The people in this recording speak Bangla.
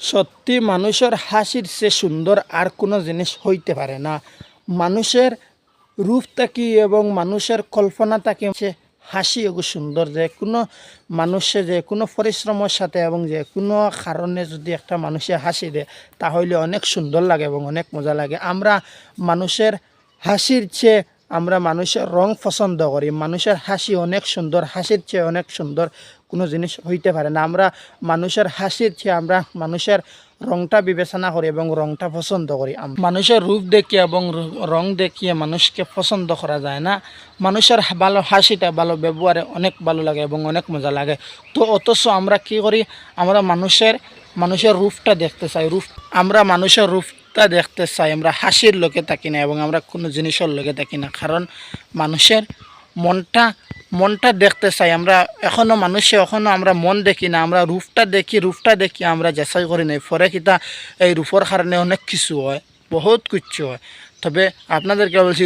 সত্যি মানুষের হাসির সে সুন্দর আর কোনো জিনিস হইতে পারে না। মানুষের রূপ থাকি এবং মানুষের কল্পনা থাকি সে হাসি এগো সুন্দর। যে কোনো মানুষে, যে কোনো পরিশ্রমের সাথে এবং যে কোনো কারণে যদি একটা মানুষে হাসি দেয়, তাহলে অনেক সুন্দর লাগে এবং অনেক মজা লাগে। আমরা মানুষের হাসির চেয়ে আমরা মানুষের রং পছন্দ করি। মানুষের হাসি অনেক সুন্দর, হাসির চেয়ে অনেক সুন্দর কোনো জিনিস হইতে পারে না। আমরা মানুষের হাসির চেয়ে আমরা মানুষের রংটা বিবেচনা করি এবং রংটা পছন্দ করি। মানুষের রূপ দেখিয়ে এবং র- দেখিয়ে মানুষকে পছন্দ করা যায় না। মানুষের ভালো হাসিটা, ভালো ব্যবহারে অনেক ভালো লাগে এবং অনেক মজা লাগে। তো অথচ আমরা কি করি? আমরা মানুষের মানুষের রূপটা দেখতে চাই। রূপ আমরা মানুষের রূপটা দেখতে চাই। আমরা হাসির লোকে থাকি না এবং আমরা কোনো জিনিসের লোকে থাকি না। কারণ মানুষের মনটা মনটা দেখতে চাই। আমরা এখনও মানুষে এখনও আমরা মন দেখি না। আমরা রূপটা দেখি রূপটা দেখি, আমরা যাচাই করি নাই ফরে কিতা এই রূপর কারণে অনেক কিছু হয়, বহুত কিছু হয়। তবে আপনাদেরকে বলছি